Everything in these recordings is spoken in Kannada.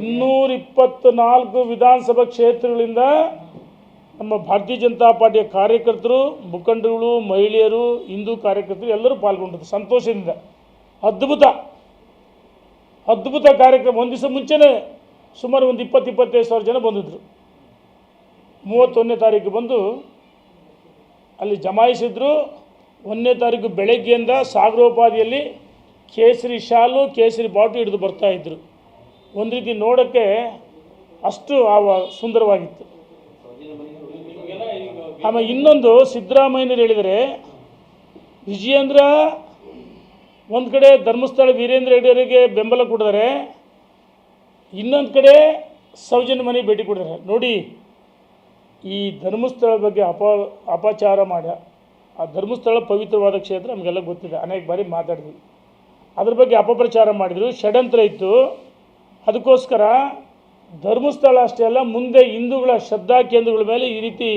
ಇನ್ನೂರ ಇಪ್ಪತ್ನಾಲ್ಕು ವಿಧಾನಸಭಾ ಕ್ಷೇತ್ರಗಳಿಂದ ನಮ್ಮ ಭಾರತೀಯ ಜನತಾ ಪಾರ್ಟಿಯ ಕಾರ್ಯಕರ್ತರು, ಮುಖಂಡರುಗಳು, ಮಹಿಳೆಯರು, ಹಿಂದೂ ಕಾರ್ಯಕರ್ತರು ಎಲ್ಲರೂ ಪಾಲ್ಗೊಂಡಿದ್ದರು. ಸಂತೋಷದಿಂದ. ಅದ್ಭುತ. ಅದ್ಭುತ ಕಾರ್ಯಕ್ರಮ. ಒಂದು ದಿವಸ ಮುಂಚೆನೇ ಸುಮಾರು ಒಂದು ಇಪ್ಪತ್ತು, ಇಪ್ಪತ್ತೈದು ಸಾವಿರ ಜನ ಬಂದಿದ್ದರು ಮೂವತ್ತೊಂದನೇ ತಾರೀಕು ಬಂದು ಅಲ್ಲಿ ಜಮಾಯಿಸಿದ್ರು. ಒಂದನೇ ತಾರೀಕು ಬೆಳಗ್ಗೆಯಿಂದ ಸಾಗರೋಪಾದಿಯಲ್ಲಿ ಕೇಸರಿ ಶಾಲು, ಕೇಸರಿ ಬಾಟು ಹಿಡಿದು ಬರ್ತಾ ಇದ್ದರು ಒಂದು ರೀತಿ ನೋಡೋಕ್ಕೆ ಅಷ್ಟು ಆ ಸುಂದರವಾಗಿತ್ತು. ಆಮೇಲೆ ಇನ್ನೊಂದು ಸಿದ್ದರಾಮಯ್ಯನವರು ಹೇಳಿದರೆ, ವಿಜಯೇಂದ್ರ ಒಂದು ಕಡೆ ಧರ್ಮಸ್ಥಳ ವೀರೇಂದ್ರ ಹೆಗ್ಡೆಯವರಿಗೆ ಬೆಂಬಲ ಕೊಡಿದರೆ, ಇನ್ನೊಂದು ಕಡೆ ಸೌಜನ್ಯ ಮನೆ ಭೇಟಿ ಕೊಡಿದ್ದಾರೆ ನೋಡಿ, ಈ ಧರ್ಮಸ್ಥಳ ಬಗ್ಗೆ ಅಪ, ಅಪಚಾರ ಮಾಡ್ಯ. ಆ ಧರ್ಮಸ್ಥಳ ಪವಿತ್ರವಾದ ಕ್ಷೇತ್ರ ನಮಗೆಲ್ಲ ಗೊತ್ತಿದೆ. ಅನೇಕ ಬಾರಿ ಮಾತಾಡಿದ್ವಿ. ಅದ್ರ ಬಗ್ಗೆ ಅಪಪ್ರಚಾರ ಮಾಡಿದರು. ಷಡಂತ್ರ ಇತ್ತು. ಅದಕ್ಕೋಸ್ಕರ ಧರ್ಮಸ್ಥಳ ಅಷ್ಟೇ ಅಲ್ಲ, ಮುಂದೆ ಹಿಂದೂಗಳ ಶ್ರದ್ಧಾ ಕೇಂದ್ರಗಳ ಮೇಲೆ ಈ ರೀತಿ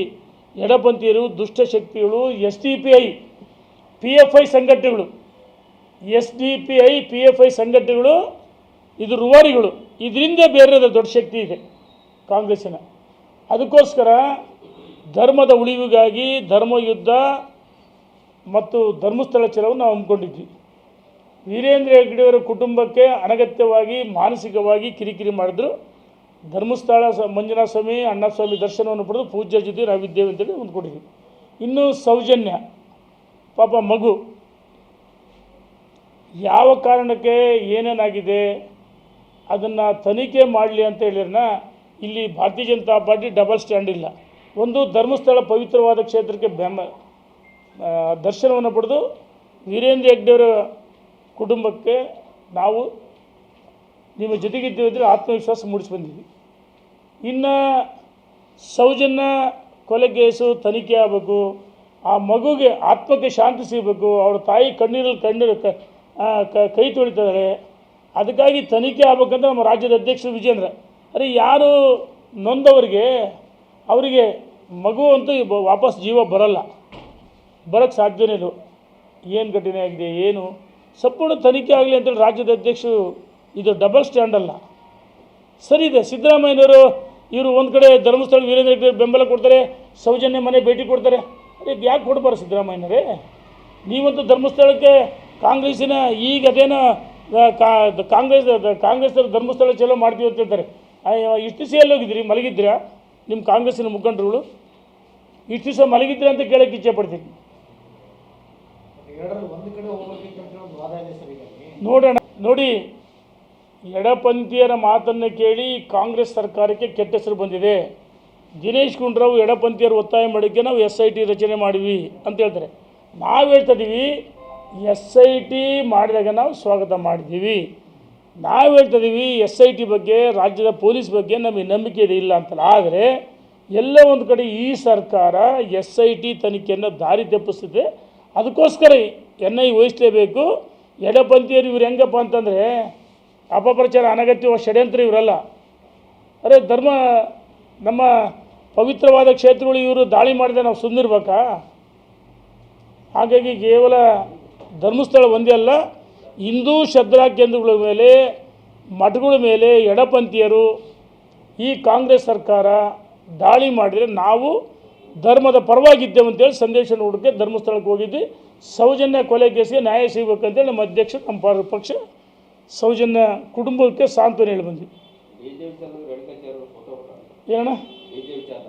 ಎಡಪಂಥೀಯರು, ದುಷ್ಟಶಕ್ತಿಗಳು, S D P I, P F I ಸಂಘಟನೆಗಳು, S D P I, P F I ಸಂಘಟನೆಗಳು, ಇದು ರುವಾರಿಗಳು, ಇದರಿಂದ ಬೇರೆ ದೊಡ್ಡ ಶಕ್ತಿ ಇದೆ ಕಾಂಗ್ರೆಸ್ಸಿನ. ಅದಕ್ಕೋಸ್ಕರ ಧರ್ಮದ ಉಳಿವಿಗಾಗಿ ಧರ್ಮಯುದ್ಧ ಮತ್ತು ಧರ್ಮಸ್ಥಳ ಚಲವನ್ನು ನಾವು ಹಮ್ಮಿಕೊಂಡಿದ್ವಿ. ವೀರೇಂದ್ರ ಹೆಗ್ಗಡೆಯವರ ಕುಟುಂಬಕ್ಕೆ ಅನಗತ್ಯವಾಗಿ, ಮಾನಸಿಕವಾಗಿ ಕಿರಿಕಿರಿ ಮಾಡಿದ್ರು. ಧರ್ಮಸ್ಥಳ ಸ ಮಂಜುನಾಥ ಸ್ವಾಮಿ ಅಣ್ಣಸ್ವಾಮಿ ದರ್ಶನವನ್ನು ಪಡೆದು ಪೂಜ್ಯ ಜೊತೆ ನಾವಿದ್ದೇವೆ ಅಂತೇಳಿ ಅಂದ್ಕೊಂಡಿದ್ವಿ ಇನ್ನು ಸೌಜನ್ಯ, ಪಾಪ ಮಗು. ಯಾವ ಕಾರಣಕ್ಕೆ ಏನೇನಾಗಿದೆ, ಅದನ್ನು ತನಿಖೆ ಮಾಡಲಿ ಅಂತ ಹೇಳಿದ್ರನ್ನ ಇಲ್ಲಿ ಭಾರತೀಯ ಜನತಾ ಪಾರ್ಟಿ ಡಬಲ್ ಸ್ಟ್ಯಾಂಡ್ ಇಲ್ಲ. ಒಂದು ಧರ್ಮಸ್ಥಳ ಪವಿತ್ರವಾದ ಕ್ಷೇತ್ರಕ್ಕೆ ಬೆಂಬ ದರ್ಶನವನ್ನು ಪಡೆದು ವೀರೇಂದ್ರ ಹೆಗ್ಡೆಯವರ ಕುಟುಂಬಕ್ಕೆ ನಾವು ನಿಮ್ಮ ಜೊತೆಗಿದ್ದೇವೆ ಅಂದರೆ ಆತ್ಮವಿಶ್ವಾಸ ಮೂಡಿಸಿ ಬಂದಿದ್ವಿ ಇನ್ನು ಸೌಜನ್ಯ ಕೊಲೆ ಕೇಸು ತನಿಖೆ ಆಗಬೇಕು, ಆ ಮಗುಗೆ ಆತ್ಮಕ್ಕೆ ಶಾಂತಿ ಸಿಗಬೇಕು ಅವ್ರ ತಾಯಿ ಕಣ್ಣೀರಲ್ಲಿ ಕಣ್ಣೀರು ಕ ತೊಳಿತಿದ್ದಾರೆ ಅದಕ್ಕಾಗಿ ತನಿಖೆ ಆಗ್ಬೇಕಂತ ನಮ್ಮ ರಾಜ್ಯದ ಅಧ್ಯಕ್ಷ ವಿಜೇಂದ್ರ. ಅರೆ, ಯಾರು ನೊಂದವರಿಗೆ ಅವರಿಗೆ ಮಗು ಅಂತೂ ವಾಪಸ್ ಜೀವ ಬರಲ್ಲ. ಬರೋಕ್ಕೆ ಸಾಧ್ಯನೇ ಏನು ಘಟನೆ ಆಗಿದೆ, ಏನು? ಸಂಪೂರ್ಣ ತನಿಖೆ ಆಗಲಿ ಅಂತೇಳಿ ರಾಜ್ಯದ ಅಧ್ಯಕ್ಷರು, ಇದು ಡಬಲ್ ಸ್ಟ್ಯಾಂಡ್ ಅಲ್ಲ. ಸರಿ ಇದೆ, ಸಿದ್ದರಾಮಯ್ಯನವರು ಇವರು ಒಂದು ಕಡೆ ಧರ್ಮಸ್ಥಳ ವೀರೇಂದ್ರ ಬೆಂಬಲ ಕೊಡ್ತಾರೆ, ಸೌಜನ್ಯ ಮನೆ ಭೇಟಿ ಕೊಡ್ತಾರೆ. ಅದೇ ಯಾಕೆ ಕೊಡಬಾರ್ದು ಸಿದ್ದರಾಮಯ್ಯನವರೇ ನೀವಂತೂ ಧರ್ಮಸ್ಥಳಕ್ಕೆ ಕಾಂಗ್ರೆಸ್ಸಿನ ಈಗ ಅದೇನೋ ಕಾಂಗ್ರೆಸ್ ಕಾಂಗ್ರೆಸ್ ಧರ್ಮಸ್ಥಳ ಚಲೋ ಮಾಡ್ತೀವಿ ಅಂತ ಹೇಳ್ತಾರೆ. ಇಷ್ಟು ದಿವಸ ಎಲ್ಲಿ ಹೋಗಿದ್ರಿ ಮಲಗಿದ್ದೀರಾ? ನಿಮ್ಮ ಕಾಂಗ್ರೆಸ್ಸಿನ ಮುಖಂಡರುಗಳು? ಇಷ್ಟು ದಿವಸ ಮಲಗಿದ್ದೀರಾ ಅಂತ ಕೇಳೋಕ್ಕೆ ಇಚ್ಛೆ ಪಡ್ತೀನಿ ಎರಡರಲ್ಲಿ ಒಂದು ಕಡೆ ಹೋಗ್ಬೇಕಿತ್ತು ಅಂತ ಒಂದು ವಾದ ಇದೆ ಸರ್ ಹೀಗಾಗಿ ನೋಡೋಣ. ನೋಡಿ, ಎಡಪಂಥೀಯರ ಮಾತನ್ನು ಕೇಳಿ ಕಾಂಗ್ರೆಸ್ ಸರ್ಕಾರಕ್ಕೆ ಕೆಟ್ಟ ಹೆಸರು ಬಂದಿದೆ. ದಿನೇಶ್ ಗುಂಡ್ರಾವ್ ಎಡಪಂಥೀಯರು ಒತ್ತಾಯ ಮಾಡೋಕ್ಕೆ ನಾವು ಎಸ್ ಐ ಟಿ ರಚನೆ ಮಾಡಿದ್ವಿ ಅಂತ ಹೇಳ್ತಾರೆ. ನಾವು ಹೇಳ್ತಾ ಇದ್ದೀವಿ ಎಸ್ ಐ ಟಿ ಮಾಡಿದಾಗ ನಾವು ಸ್ವಾಗತ ಮಾಡಿದ್ದೀವಿ. ನಾವು ಹೇಳ್ತಾ ಇದ್ದೀವಿ ಎಸ್ ಐ ಟಿ ಬಗ್ಗೆ, ರಾಜ್ಯದ ಪೊಲೀಸ್ ಬಗ್ಗೆ ನಮಗೆ ನಂಬಿಕೆ ಇದೆ, ಇಲ್ಲ ಅಂತಲ್ಲ. ಆದರೆ, ಎಲ್ಲ ಒಂದು ಕಡೆ ಈ ಸರ್ಕಾರ ಎಸ್ ಐ ಟಿ ತನಿಖೆಯನ್ನು ದಾರಿ ತಪ್ಪಿಸ್ತಿದೆ. ಅದಕ್ಕೋಸ್ಕರ ಎನ್ ಐ ವಹಿಸಲೇಬೇಕು. ಎಡಪಂಥೀಯರು ಇವ್ರು ಹೆಂಗಪ್ಪ ಅಂತಂದರೆ ಅಪಪ್ರಚಾರ ಅನಗತ್ಯ ಷಡ್ಯಂತ್ರ ಇವರಲ್ಲ. ಅರೆ ಧರ್ಮ, ನಮ್ಮ ಪವಿತ್ರವಾದ ಕ್ಷೇತ್ರಗಳು ಇವರು ದಾಳಿ ಮಾಡಿದ್ರೆ ನಾವು ಸುಂದಿರ್ಬೇಕಾ ಹಾಗಾಗಿ ಕೇವಲ ಧರ್ಮಸ್ಥಳ ಒಂದೇ ಅಲ್ಲ, ಹಿಂದೂ ಶ್ರದ್ಧಾ ಕೇಂದ್ರಗಳ ಮೇಲೆ, ಮಠಗಳ ಮೇಲೆ ಎಡಪಂಥೀಯರು ಈ ಕಾಂಗ್ರೆಸ್ ಸರ್ಕಾರ ದಾಳಿ ಮಾಡಿದರೆ ನಾವು ಧರ್ಮದ ಪರವಾಗಿದ್ದೇವೆ ಅಂತೇಳಿ ಸಂದೇಶ ನೋಡೋಕ್ಕೆ ಧರ್ಮಸ್ಥಳಕ್ಕೆ ಹೋಗಿದ್ವಿ. ಸೌಜನ್ಯ ಕೊಲೆ ಕೇಸಿಗೆ ನ್ಯಾಯ ಸಿಗಬೇಕಂತೇಳಿ ನಮ್ಮ ಅಧ್ಯಕ್ಷ ನಮ್ಮ ಪಕ್ಷ ಸೌಜನ್ಯ ಕುಟುಂಬಕ್ಕೆ ಸಾಂತ್ವನ ಹೇಳಿ ಬಂದ್ವಿ. ಏನಣ್ಣ? ವಿಚಾರ